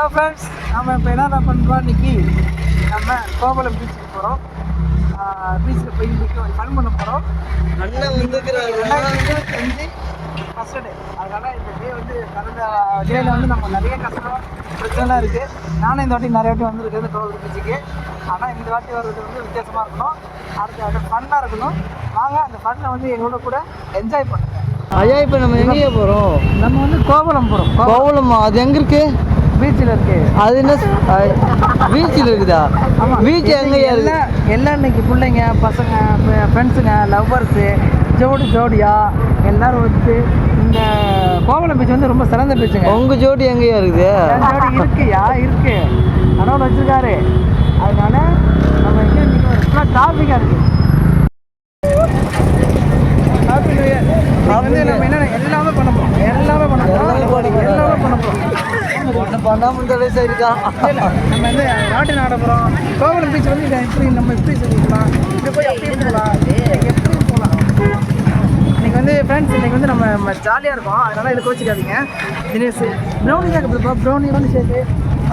Hello friends நம்ம இப்போ என்ன பண்ணுறோம் இன்னைக்கு நம்ம கோவலம் பீச்சுக்கு போகிறோம் பீச்சில் போய் இன்னைக்கு ஒரு ஃபன் பண்ண போகிறோம் அண்ணன் வந்துக்கிறாரு. இருபத்தஞ்சு ஃபஸ்ட் டே அதனால் இந்த டே வந்து கடந்த டேயில் வந்து நம்ம நிறைய கஷ்டம் பிரச்சனைலாம் இருக்குது நானும் இந்த வாட்டி நிறைய வாட்டி வந்திருக்கேன் கோவலம் பீச்சுக்கு ஆனால் இந்த வாட்டி வர்றது வந்து வித்தியாசமாக இருக்கணும். அடுத்த அடுத்த ஃபன்னாக இருக்கணும். வாங்க அந்த ஃபன்னை வந்து எங்களோட கூட என்ஜாய் பண்ணுங்க. ஐயா இப்போ நம்ம எங்கேயே போகிறோம் நம்ம வந்து கோவலம் போகிறோம் கோவலமா அது எங்க இருக்கு? பீச்சில் இருக்குது அது என்ன பீச்சில் இருக்குதா? பீச் எங்கேயா இருக்கு? எல்லாம் இன்னைக்கு பிள்ளைங்க பசங்க ஃப்ரெண்ட்ஸுங்க லவ்வர்ஸு ஜோடி ஜோடியா எல்லாரும் வந்து இந்த கோவலம் பீச் வந்து ரொம்ப சிறந்த பீச்சுங்க. உங்க ஜோடி எங்கேயா இருக்குது? ஜோடி இருக்குயா? இருக்கு. கடவுள் வச்சிருக்காரு. அதனால நம்ம எங்கே ஃபுல்லாக டிராஃபிக்காக இருக்கு. வந்து நம்ம என்ன எல்லாமே பண்ண போகிறோம் எல்லாமே பண்ண போகிறோம் எல்லாமே பண்ண போகிறோம் ஒன்று பண்ணாம இருந்தாலே சரிதான் இல்ல, நம்ம வந்து நாட்டு நாட போகிறோம் கோவலம் பீச் வந்து இதை எப்படி நம்ம எப்படி சொல்லிக்கலாம்? இப்படி போய் போகலாம் எப்படி போகலாம் இன்னைக்கு வந்து ஃப்ரெண்ட்ஸ் இன்னைக்கு வந்து நம்ம ஜாலியாக இருக்கோம். அதனால இதை கோச்சிக்காதீங்க. தினேஷ் ப்ரௌனி தான் கொடுப்பா ப்ரௌனி வந்து சேர்த்து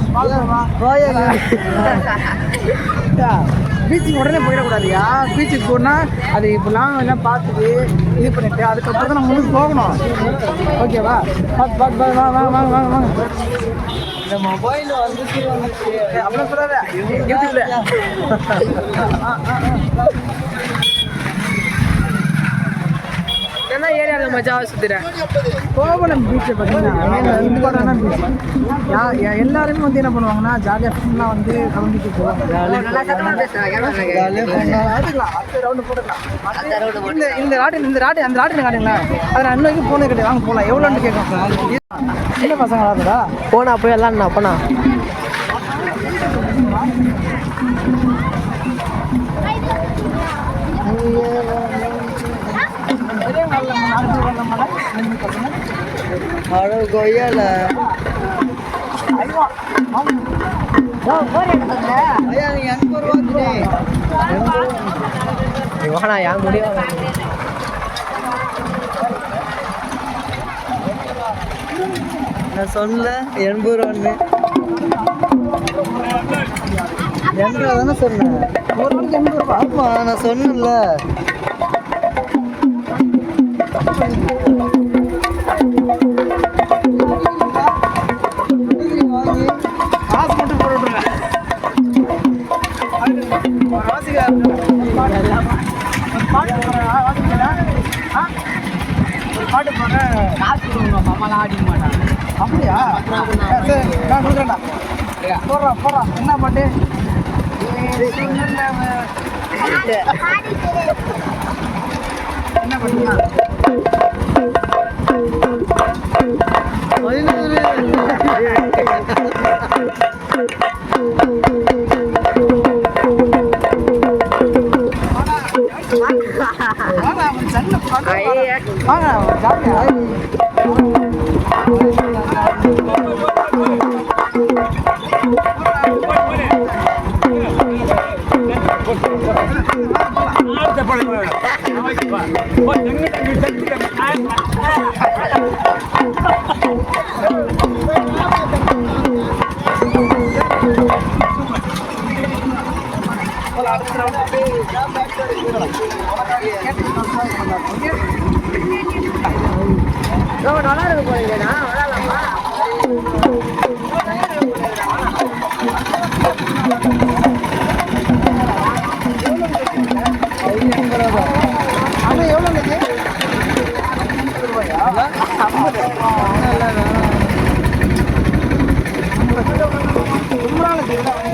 பீச்சுக்கு உடனே போயிடக்கூடாதுயா? பீச்சுக்கு போனால் அது இப்போலாம் எல்லாம் பார்த்துட்டு இது பண்ணிட்டு அதுக்கப்புறம் தான் நம்ம முன்னுக்கு போகணும். ஓகேவா பார்த்து பார்த்து பார்த்து வாங்க வாங்க வாங்க வாங்க வாங்க இந்த மொபைல் வந்து அப்படிலாம் சொல்லாத. என்ன ஏரியாவில் மஜாவை சுற்றுறேன் கோவலம் பீச்சை பார்த்தீங்கன்னா இம்பார்ட்டண்டான பீச் எல்லாருமே வந்து என்ன பண்ணுவாங்கன்னா ஜாலியாக ஃபுல்லாக வந்து கலந்துட்டு போவாங்க. இந்த இந்த ராட்டின் இந்த ராட்டி அந்த ராட்டின் காட்டுங்களா? அதை நான் இன்னும் வரைக்கும் போனது கிடையாது வாங்க போகலாம் எவ்வளோன்னு கேட்கும் சின்ன பசங்க விளாடுறா போனா போய் எல்லாம் போனா. அட கொய்யால ஐயா எங்க வருவாங்க வாடா ஏன் முடியும் நான் சொன்னல எண்பது ரூபான்னு எண்பது ரூபா தானே சொன்னேன்? ஒரு எண்பது ரூபா நான் சொன்னேன்ல. அம்மாலாம் ஆடிக்க மாட்டான் அப்படியா? சரி, நான் கொடுக்குறேன்டா. போடுறா போடுறா. என்ன பாட்டு? என்ன அவன் சண்டை போடுறான். வாங்க ஜாலியா நல்லா இருக்கு போறீங்கண்ணா விளாடலாமா? ஆனா எவ்வளோ இருக்கு? எங்கள்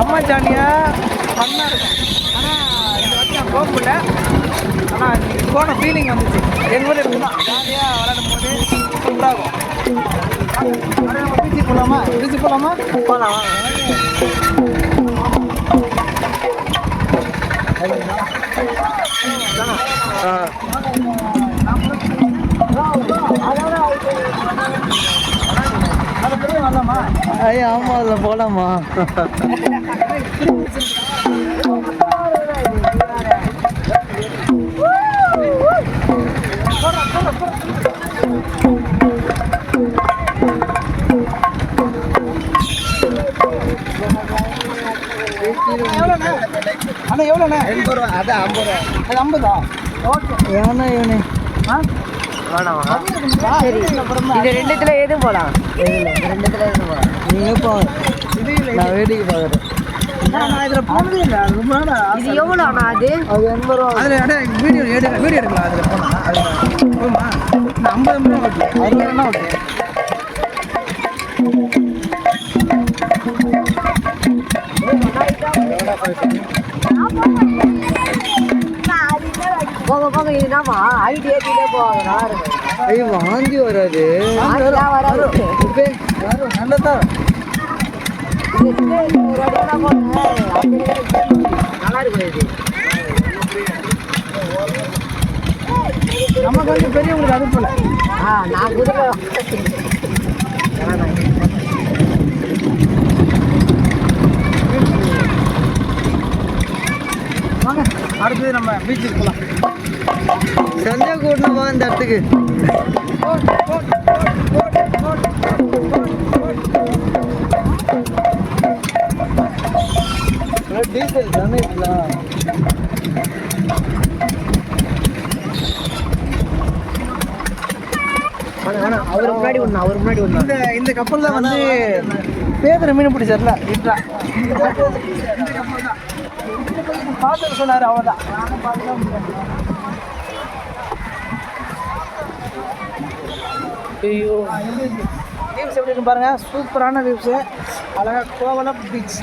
செம்ம ஜாலியாக ஃபன்னாக இருக்கும். ஆனால் இந்த வாட்டி நான் போக முடியல ஆனால் போன ஃபீலிங் வந்துச்சு. எங்கள் ஊர் இப்படி ஜாலியாக விளையாடும் போது சூப்பராக இருக்கும் அப்படியே நம்ம போகலாமா பீச்சுக்கு போகலாமா போகலாம் அதை போலாமா. ஐயா ஆமா அதுல போலாமா? அண்ணா எவ்வளோண்ணே? எண்பது ரூபா அது ஐம்பது ரூபா. அது ஐம்பதா? ஓகே. ஏன்னா இவனே. ஆ? சரி. இது ரெண்டுத்துல எது போலாம். ரெண்டுத்துல எது போலாம். நீங்க போங்க இது இல்லை நான் வேடிக்கை பார்க்குறேன். நான் இதில் போனதே இல்லை அது ரொம்ப நாள் இது எவ்வளோ அண்ணா அது? அது எண்பது ரூபா. அதில் வீடியோ எடு வீடியோ எடுக்கலாம் அதில் போனால் ஐம்பது ரூபா ஓகே ஓகே போக போக இது என்னமா ஹைட் ஏற்றிட்டே போவாங்க நல்லா இருக்கும். ஐயோ வாந்தி வராது. நல்லதான் நமக்கு வந்து பெரியவங்களுக்கு அது போல ஆ நான் குதிரை வாங்க அடுத்தது நம்ம பீச்சுக்கு போகலாம் சந்தியா கூட்டணும் இந்த இடத்துக்கு. டீசல் இருக்கலாம் வேணாம் அவர் முன்னாடி ஒன்று அவர் முன்னாடி ஒன்று இந்த இந்த கப்பலில் வந்து பேதர் மீன் பிடிச்சார்ல பார்த்து சொன்னார் அவ்வளோதான் ஐயோ. வியூஸ் எப்படி இருக்கு பாருங்க. சூப்பரான வியூஸு அழகாக கோவலம் பீச்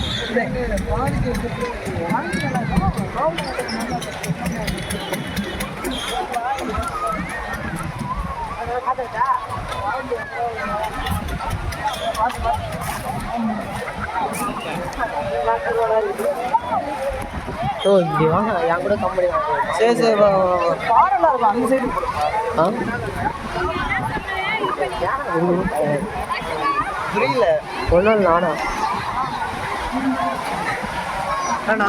ஓ இப்படி வாங்க. என் கூட கம்பெனி வாங்க. சரி சரி பாறைலாம் இருக்கும் அந்த சைடு ஆ? புரியல. ஒன்றும் நானா? அண்ணா.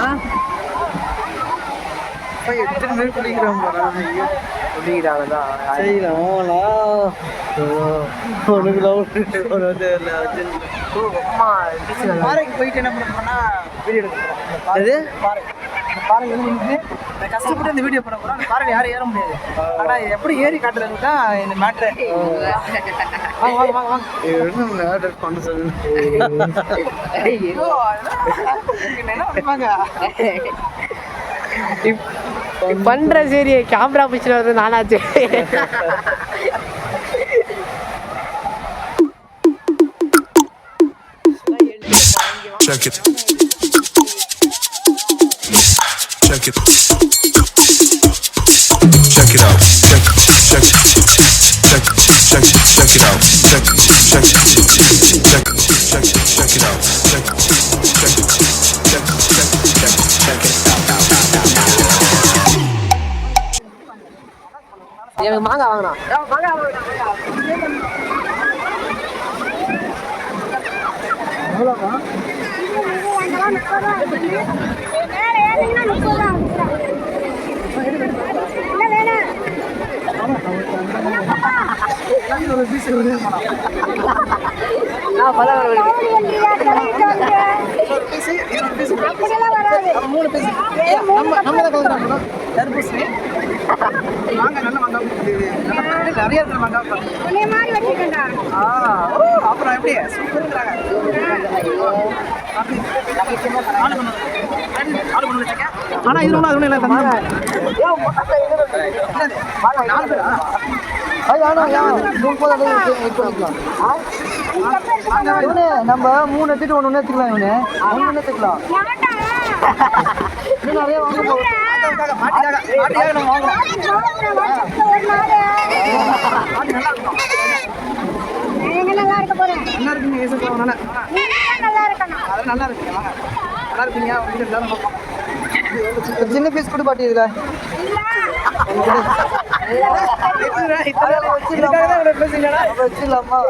எத்தனை பேர் குளிக்கிறோம் தான் செய்யலாம் உனக்கு லவ் அம்மா டீச்சர் பாறைக்கு போயிட்டு என்ன பண்ண போறோம்னா வீடியோ இந்த பாறை- எது? பாறை வந்து நின்று நான் கஷ்டப்பட்டு இந்த வீடியோ பண்ண போறோம் அந்த பாறையில் யாரும் ஏற முடியாது. ஆனா இது எப்படி ஏறி காட்டுறது தான் இந்த மேட்ரு வாங்க வாங்க வாங்க வாங்க. பண்ண பண்ற சரி கேமரா பிடிச்சிட்டு வந்து நானாச்சு. Check it. it. Check it out. Check check check check check check it out. Check check check check check check it out. Check check check check check check it out. எனக்கு மாங்காய் வாங்கணும் மாங்காய் வாங்கணும் ஒரு மூணு piece நம்ம நம்ம தான் கலந்துறோம் தர்பூசணி மாங்காய் நல்ல மாங்காய் நிறைய இருக்கிற மாங்காய் ஆ ஓ அப்புறம் எப்படி சூப்பர்ங்கிறாங்க ஆனா இது ஒன்றும் அது ஒன்றும் இல்லை தம்பி. நம்ம மூணு எடுத்துட்டு ஒன்று எடுத்துக்கலாம் இவனு ஒன்று எடுத்துக்கலாம் இன்னும் நிறைய வாங்க நல்லா இருக்கும். நல்லா இருக்குங்க நல்லா இருக்கீங்க நல்லா இருப்பீங்க சின்ன பீஸ் கொடு பாட்டி இதுல. வச்சிடலாமா?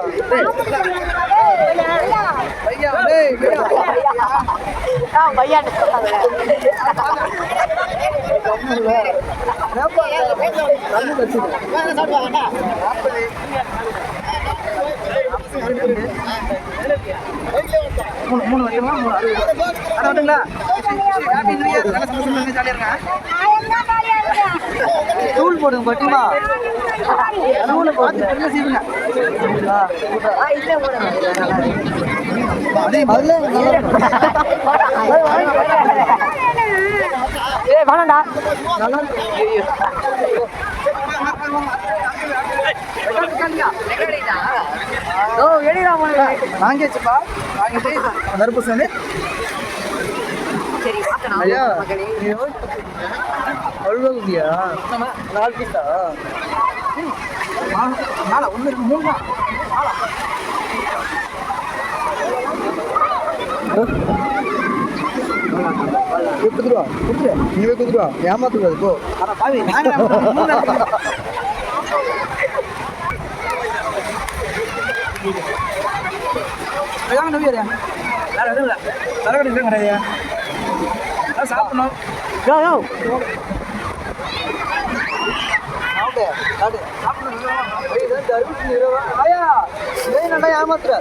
மூணு மூணு வருஷமா மூணு. அறுபது அதை விட்டுங்களா நல்ல தூள் போடுங்க பாட்டிமா செய்யுங்க அதுல நல்லா இருக்கும். ஏய் வேணாம்டா நல்லா இருக்கும். ஓ வெளியிடா போனே வாங்கியாச்சுப்பா வாங்கிட்டு தர்பூசணி ஐயா அவ்வளோ இல்லையா நாலு பீஸா நாளா ஒன்று இருக்கு மூணு தான் குத்துருவா குத்துரு நீவே குத்துருவா ஏமாத்தக்கூடாது போ வேற எதுவும் இல்லை. கிடையாது சாப்பிடணும் யோ யோ ஏமாத்துற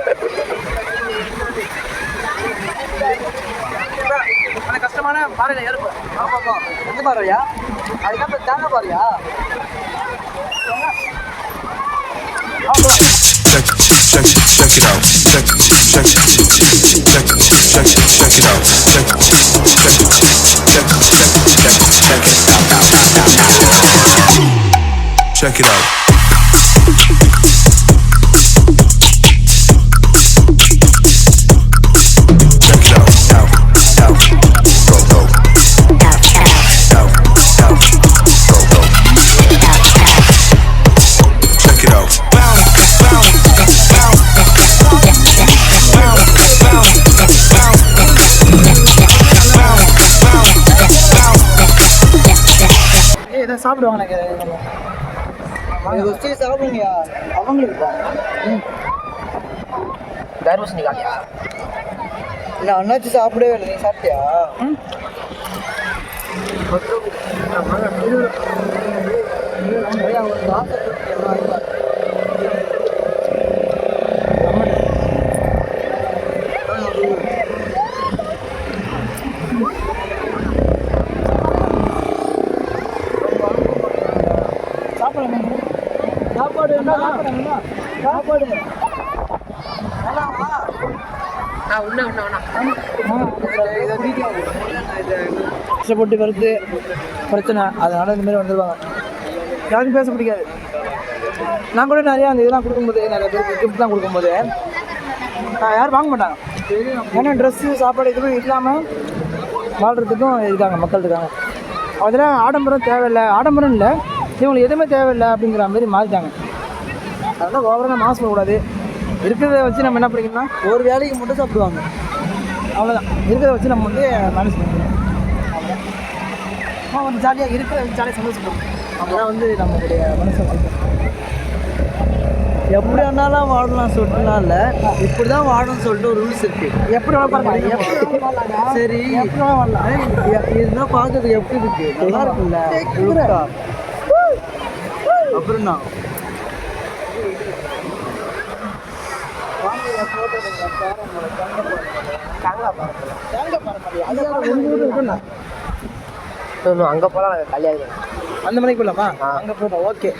கஷ்டமான பாறையில் ஏறுப்பு ஆமாப்பா எந்த பாருயா அதுக்கப்புறம் தேங்காய் பாருயா Check, check, check, check it out. Check, check, check, check it out. சாப்பிடுவாங்க எனக்கு சாப்பிடுங்கயா அவங்களுக்கு காலியா? இல்லை அண்ணாச்சி சாப்பிடவே இல்லை. நீ சாப்பிட்டியா? ஐயா, ஒரு காசை கொடுத்து என்ன வாங்கிக்கலாம். சாப்பிடலாமே சாப்பாடு என்ன சாப்பாடு ஆ உண்ணா உண்ணா உண்ணா கஷ்டப்பட்டு வருது. பிரச்சனை. அதனால இந்த மாதிரி வந்துடுவாங்க யாருக்கும் பேச பிடிக்காது நான் கூட நிறையா அந்த இதெல்லாம் கொடுக்கும்போது நிறைய பேருக்கு கிஃப்ட்லாம் கொடுக்கும்போது யாரும் வாங்க மாட்டாங்க. ஏன்னா ட்ரெஸ்ஸு சாப்பாடு எதுவும் இல்லாமல் வாழ்கிறதுக்கும் இருக்காங்க மக்கள் இருக்காங்க. அதெல்லாம் ஆடம்பரம் தேவையில்லை. ஆடம்பரம் இல்லை. இவங்களுக்கு எதுவுமே தேவையில்லை அப்படிங்கிற மாதிரி மாறிட்டாங்க. அதெல்லாம் ஓவராக மாசு போகக்கூடாது இருக்கிறத வச்சு நம்ம என்ன பண்ணிக்கணும்னா ஒரு வேலைக்கு மட்டும் சாப்பிடுவாங்க. அவ்வளோதான் இருக்கிறத வச்சு நம்ம வந்து மேனேஜ் பண்ணிக்கணும் அவ்வளோதான் கொஞ்சம் ஜாலியாக இருக்கிற ஜாலியாக சந்தோஷப்படும் அப்பதான் வந்து நம்மளுடைய மனசை வளர்க்கும். எப்படி வேணாலும் வாழலாம் சொல்லிட்டுலாம் இல்லை. இப்படி தான் வாழணும்னு சொல்லிட்டு ஒரு ரூல்ஸ் இருக்கு. எப்படி. சரி. வாழலாம். இ- இதுதான் பார்க்கறதுக்கு எப்படி இருக்கு? நல்லா இருக்குல்ல. அப்புறம் என்ன? அங்கே போகலாம் கல்யாணம் அந்த மணிக்கு போடலாமா அங்கே போட்டோம் ஓகே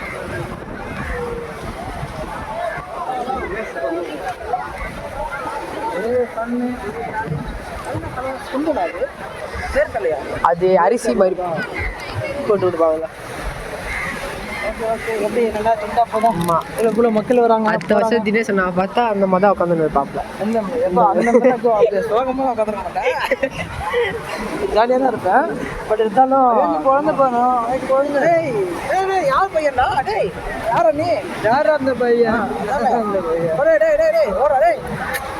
அது அரிசி மாதிரி கொண்டு விடுவாங்க எப்படி நல்லா திண்டா போதும்? இவ்வளோ மக்கள் வராங்க அடுத்த வருஷம் தினேஷ் நான் பார்த்தா அந்த மாதிரி தான் உட்காந்து இருப்பாப்ல. அந்த சோகமாக மாட்டேன் ஜாலியாக தான் இருப்பேன். பட் இருந்தாலும் குழந்தை போனோம் குழந்தை. டேய் டேய், டேய், யார் பையன்டா? டேய் யாரா நீ? யாரா அந்த பையன்? டேய் டேய் டேய் டேய் ஓடா டேய்.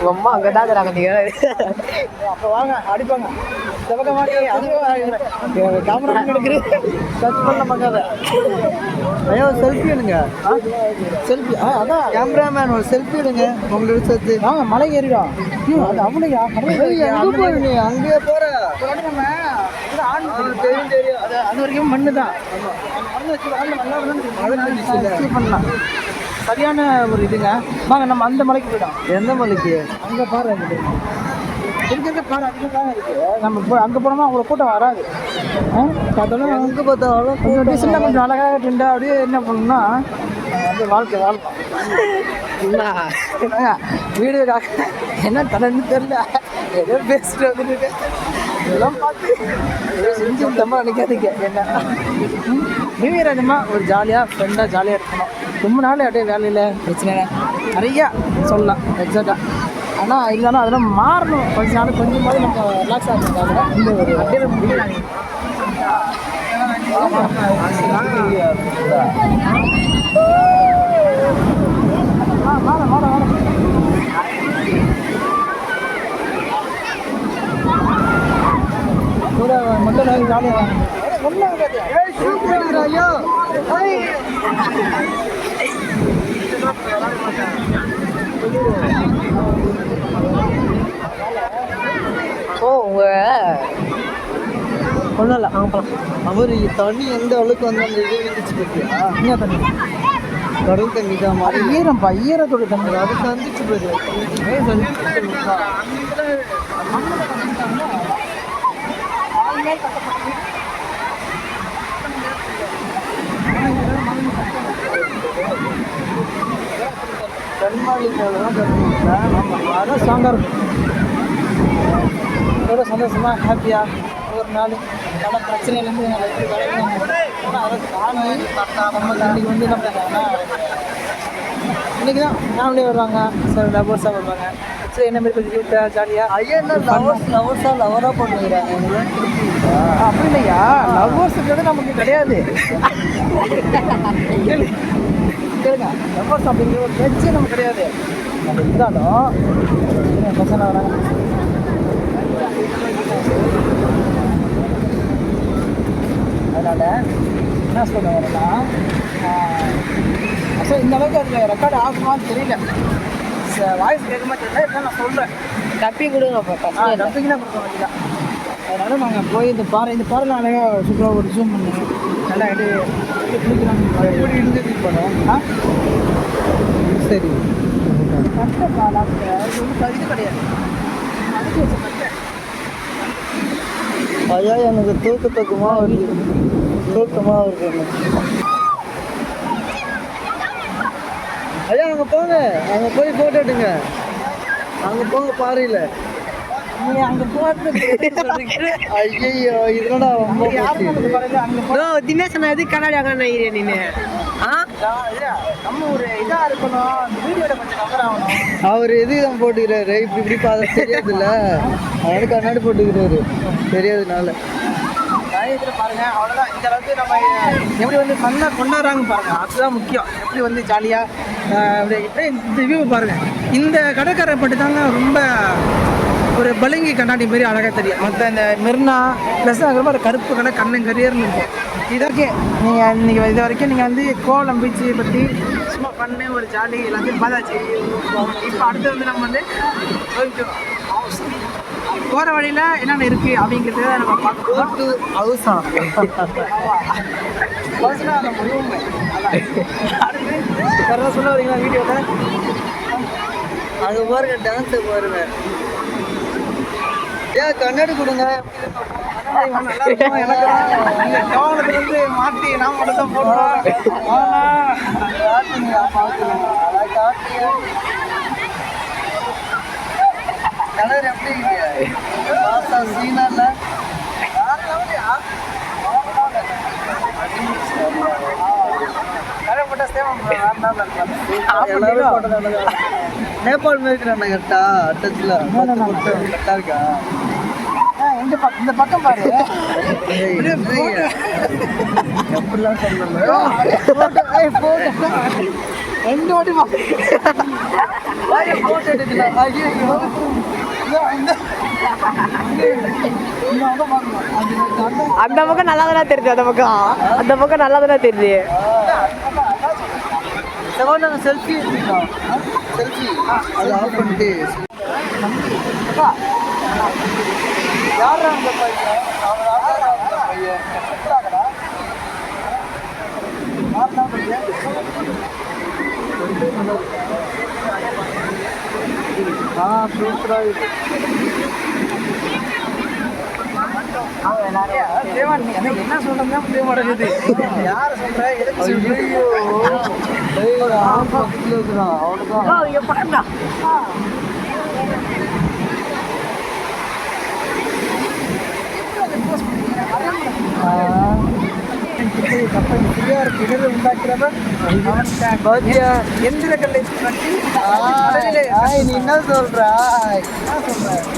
உங்க அம்மா அங்கே தான் அப்போ வாங்க அடிப்பாங்க. வாங்க அதுவும் கேமரா எடுக்குது டச் பண்ண மாட்டாத ஐயா ஒரு செல்ஃபி எடுங்க செல்ஃபி ஆ அதான் கேமராமேன் ஒரு செல்ஃபி எடுங்க. உங்களோட சேர்த்து வாங்க மலை ஏறிடும் ஐயோ அது ஏய், எங்க போறீங்க அங்கேயே போற. அது வரைக்கும் மண்ணு தான். பண்ணலாம். சரியான ஒரு இதுங்க. வாங்க நம்ம அந்த மலைக்கு போயிடும் எந்த மலைக்கு? அங்கே பாரு இருக்குது இருக்கிற பாரு அதிகம் தான் இருக்கு. நம்ம போய் அங்கே போனோம்னா அவ்வளோ கூட்டம் வராது. பார்த்தோன்னா அங்க பார்த்தாலும் கொஞ்சம் டீசெண்டாக கொஞ்சம் அழகாக ட்ரெண்டாக அப்படியே என்ன பண்ணணும்னா அப்படியே வாழ்க்கை வாழலாம் வீடியோக்காக என்ன தலைன்னு தெரில ஏதோ பேசிட்டு வந்துட்டு இதெல்லாம் பார்த்து செஞ்சு விட்டமா நினைக்காதீங்க. என்ன? நிவியராஜமா ஒரு ஜாலியாக ஃப்ரெண்டாக ஜாலியாக இருக்கணும். ரொம்ப நாள் அப்படியே வேலையில் பிரச்சனை. நிறையா சொல்லலாம் எக்ஸாக்டாக ஆனால் இருந்தாலும் அதெல்லாம் மாறணும். கொஞ்ச நாள் கொஞ்சமாவது நம்ம ரிலாக்ஸ் ஆகிறதுக்காக இந்த ஒரு அப்படியே முடியலாம் கூட மட்டும் நாங்கள் ஜாலியாக ஒன்றும் ஓ உங்கள் ஒன்றும் இல்லை போகலாம் அவர் தண்ணி எந்த அளவுக்கு வந்து அந்த இது இருந்துச்சு பார்த்தியா என்ன தண்ணி. கடல் தண்ணி தான் அது ஈரம்ப்பா ஈரத்தோட தண்ணி. அது தந்துச்சு போயிரு கண்மாளிக்கால தான் கட்டுறீங்களா அதான் ஸ்ட்ராங்காக இருக்கும் எவ்வளோ சந்தோஷமா ஹாப்பியாக ஒரு நாள் பல பிரச்சனையிலேருந்து எப்படி வளர்க்கணும் ஆனால் அதை தாண்டி நம்ம இன்னைக்கு வந்து என்ன பண்ணுறாங்கன்னா இன்றைக்கி தான் ஃபேமிலியாக வருவாங்க சார் லவர்ஸாக வருவாங்க சரி என்ன மாதிரி கொஞ்சம் கியூட்டாக ஜாலியாக ஐயா என்ன லவர்ஸ் லவர்ஸா லவரா பண்ணுகிறாங்க எனக்கு பிடிச்சிருக்கா அப்படி இல்லையா லவ்வர்ஸுன்றது நமக்கு கிடையாது. கேளுங்க லவ்வர்ஸ் அப்படிங்கிற ஒரு பேச்சே நமக்கு கிடையாது. அது இருந்தாலும் பசங்க வராங்க அதனால் என்ன சொல்ல வரேன்னா சார் இந்த அளவுக்கு அதில் ரெக்கார்டு ஆகுமான்னு தெரியல. வாய்ஸ் கேட்குமா தெரியல இப்போ நான் சொல்கிறேன் தப்பி கொடுங்க டப்பிங் தான் கொடுக்க வேண்டியதான் அதனால நாங்கள் போய் இந்த பாறை இந்த பாறை அழகாக சூப்பராக ஒரு ஜூம் பண்ணுவோம் நல்லா குளிக்கலாம் எப்படி இருந்தது படம்? சரி. இது கிடையாது. ஐயா எனக்கு தூக்க தூக்கமா வருது. தூக்கமா வருது. ஐயா அங்க போங்க. அங்க போய் போட்டோ எடுங்க. அங்க போங்க பாறையில. ஐயோ இதனடா தினேஷ் நான் எதுக்கு கண்ணாடி ஆகணும் நினைக்கிறேன் நீனு? ஆ? நம்ம ஒரு இதாக இருக்கணும். அந்த வீடியோவில் கொஞ்சம் கவர் ஆகணும். அவர் எது தான் போட்டுக்கிறாரு? இப்படி இப்படி பார்த்தா தெரியாது இல்ல அதனால கண்ணாடி போட்டுக்கிறாரு. தெரியாதுனால. பாருங்க அவ்வளோதான் இந்த அளவுக்கு நம்ம எப்படி வந்து ஃபன்னாக கொண்டாடுறாங்க பாருங்க. அதுதான் முக்கியம். எப்படி வந்து ஜாலியாக இந்த வியூ பாருங்க. இந்த கடற்கரை பட்டு தாங்க ரொம்ப ஒரு பளிங்கு கண்ணாடி மாதிரி அழகாக தெரியும். மற்ற இந்த மெர்னா ப்ளஸ் அங்கே ஒரு கருப்பு கடை கண்ணன் கரியர்னு இருக்கும். இதற்கே நீங்கள் இன்னைக்கு இது வரைக்கும் நீங்கள் வந்து கோலம் பீச்சு பற்றி சும்மா பண்ணு ஒரு ஜாலி எல்லாத்தையும் பார்த்தாச்சு. இப்போ அடுத்து வந்து நம்ம வந்து போகிற வழியில் என்னென்ன இருக்குது அப்படிங்கிறத நம்ம பார்க்க போகிறோம் போட்டு ஹவுஸா முடிவுமே வேறு சொல்ல வரீங்களா வீடியோவில் அங்க பாருங்க டான்ஸ் பாருங்க. ஏன் கண்ணாடி கொடுங்க. எனக்கு மாற்றி நான் மட்டும் போடுறோம். கலர் எப்படி சீனா இல்ல. சேவம் எல்லாரும். நேபாள் இருக்கிறாங்க கரெக்டா? டச்ல கரெக்டா இருக்கா? இந்த பக்கம் இந்த பாரு? எப்படிலாம் ரெண்டு வாட்டி போட்டோ அந்த அந்த பக்கம் நல்லா தானே தெரியுது அந்த பக்கம். அந்த பக்கம் நல்லா தானே தெரியுது செல்ஃபி எடுத்துக்கலாம் செல்ஃபி அது ஆஃப் பண்ணிட்டு. யார் அந்த பையன்? ஆ சூப்பரா இருக்கு. என்ன சொல்றதுன்னா புரிய மாட்டேங்குது சொல்ற எதுக்கு ஐயோ அவ்வளவுதான் எந்திர கல்லை நீ என்ன சொல்ற ஆய், என்ன சொல்ற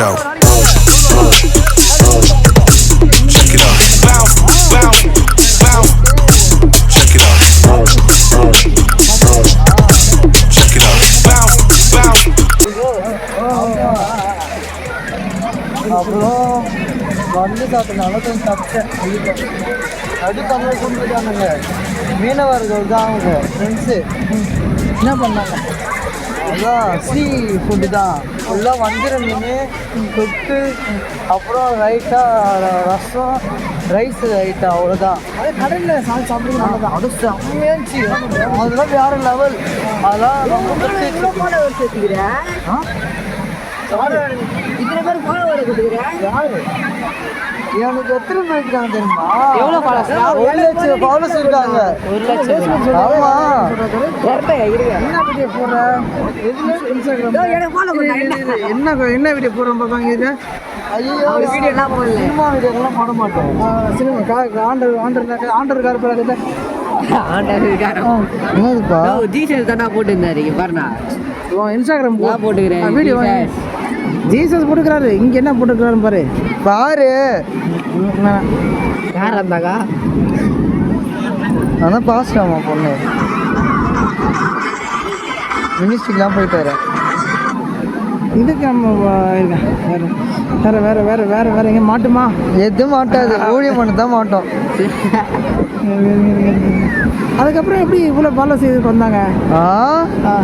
it out. Check it out. Bounce, bounce, bounce. Check it out. Check it out. மீனவர்கள் தான் அவங்க ஃப்ரெண்ட்ஸு என்ன பண்ணாங்க அதான் சீ ஃபுட்டு தான் ஃபுல்லாக வஞ்சிர மீன் அப்புறம் ரைட்டாக ரசம் ரைஸ் ரைட்டா அவ்வளோதான். அதே கடலில் சாப்பிட்டு சாப்பிடுறது நல்லதான் அது செம்மையாக இருந்துச்சு. அதெல்லாம் வேறு லெவல் அதெல்லாம் ஆ? இத்தனை பேர் ஃபாலோவர் கொடுக்குறேன் யாரு? எனக்கு எத்தனை பேர் இருக்காங்க தெரியுமா? எவ்வளவு followers? ஒரு லட்சம் ஃபாலோஸ் இருக்காங்க. ஒரு லட்சம். ஆமா. என்ன வீடியோ போடுற? எதுல? இன்ஸ்டாகிராம் எனக்கு ஃபாலோ பண்ண. என்ன என்ன வீடியோ போடுறோம் பார்ப்பாங்க இது? ஐயோ. வீடியோ எல்லாம் போடல. சினிமா வீடியோக்கெல்லாம் போட மாட்டோம். சினிமா கா ஆண்டர் ஆண்டர் ஆண்டர் கார் பிறகு ஆண்டர் இருக்காரோ? என்னதுப்பா? ஜீசஸ் தானா போட்டுருந்தாரு இங்க பாருண்ணா இன்ஸ்டாகிராம் போட்டுக்கிறேன் வீடியோ ஜீசஸ் போட்டுக்கிறாரு. இங்க என்ன போட்டுக்கிறாரு பாரு. பாரு. யார் இருந்தாக்கா அதான் பாஸ்ட் ஆமா பொண்ணு? மினிஸ்ட்ரிக்கெலாம் போயிட்டாரு இதுக்கு நம்ம. வேற வேற வேற வேற வேற வேற எங்க மாட்டுமா? எதுவும் மாட்டாது. ஊழியம் பண்ண தான் மாட்டோம். அதுக்கப்புறம் எப்படி இவ்வளோ ஃபாலோ செய்து வந்தாங்க? ஆ.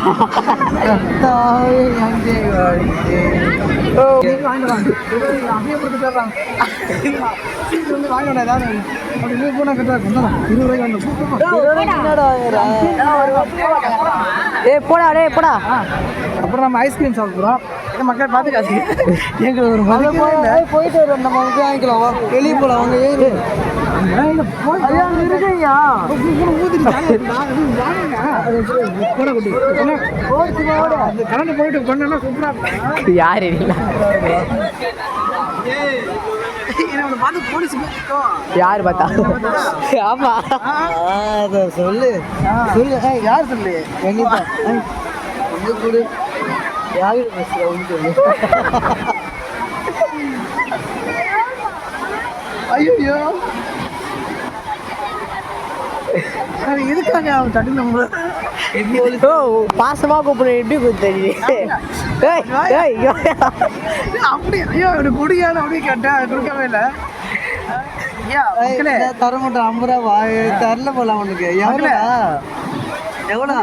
ஆ. போடா டேய் போடா அப்புறம் நம்ம ஐஸ்கிரீம் சாப்பிட்றோம் மக்கள் பார்த்துக்காது எங்களுக்கு ஒரு அங்க போயிட்டு வரோம் நம்ம வந்து வாங்கிக்கலாம் வெளியே போலாம் வாங்க ஏறு இல்ல, கரண்ட் போயிட்டு பண்ணா சூப்பரா. யாரு. யாரு பார்த்தா? ஆமா. சொல்லு. சொல்லு. யார் சொல்லு? வந்து கொடு? ஒன்று சொல்லு? ஐயோ. அது எதுக்காக அவன் தட்டுன உங்களை? ஓ பாசமா கூப்பிடு எப்படி ஏய் அப்படி ஐயோ அப்படி குடியான்னு அப்படியே கேட்டேன் கொடுக்கவே இல்லை. தர மாட்டேன் ஐம்பது ரூபா தரல போல அவனுக்கு எவ்வளோ எவ்வளோ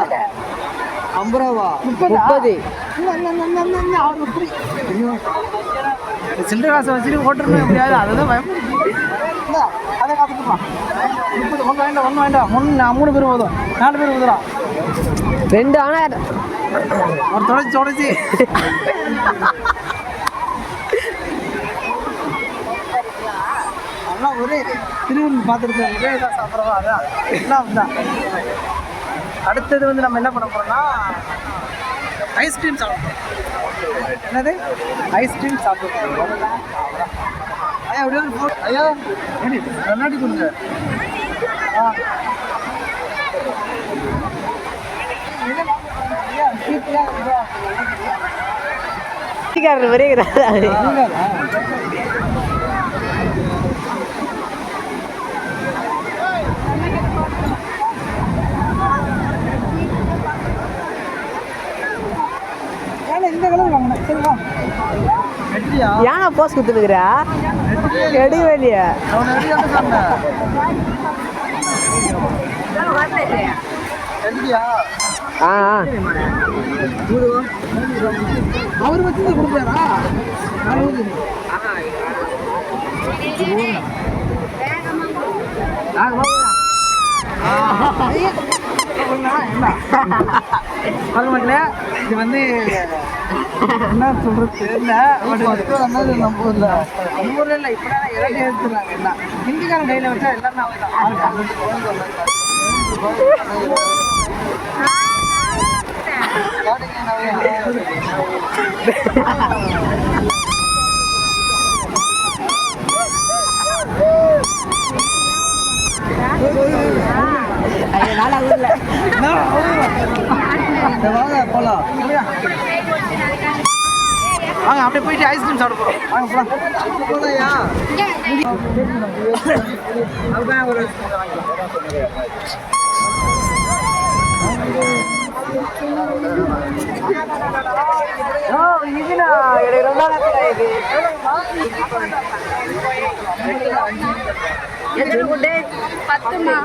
ஐம்பது ரூபா முப்பது? சில்லறை காசை வச்சுட்டு ஓட்டுறணும் எப்படியாவது பயம் இந்தா, அதை காத்துக்குமா முப்பது ஒன்று வேண்டாம் ஒன்று வேண்டாம் மூணு மூணு பேர் போதும். நாலு பேர் போதுடா. ரெண்டு ஆனால் ஒரு தொடச்சி தொடச்சி எல்லாம் ஒரே திருவிழா பார்த்துருக்கோம் ஒரே இதாக சாப்பிட்றோம் அதான் எல்லாம் தான் அடுத்தது வந்து நம்ம என்ன பண்ண போறோம்னா ஐஸ்கிரீம் சாப்பிடுறோம் என்னது? ஐஸ்கிரீம் சாப்பிடுறோம் அப்படியே ஒரு photo- ஐயா ஏடி கண்ணாடி கொடுங்க. ஆ. வரைகிறாரு போஸ் கொடுத்துருக்குறா ஆ ஆ. அவர் வச்சு கொடுத்தாரா மக்களே இது வந்து என்ன சொல்றது? தெரியல. நம்ம ஊர்ல. நம்ம ஊர்ல இல்லை இப்போ இறக்கி எடுத்துறாங்க எல்லாம் ஹிந்திக்காரன் கையில வச்சா எல்லாமே நாளா ஊர்ல போலாம். வாங்க அப்படியே போயிட்டு ஐஸ்கிரீம் சாப்பிட போறோம். வாங்க போலாம். இதுனா எனக்கு ரொம்ப நாள் பத்துமா?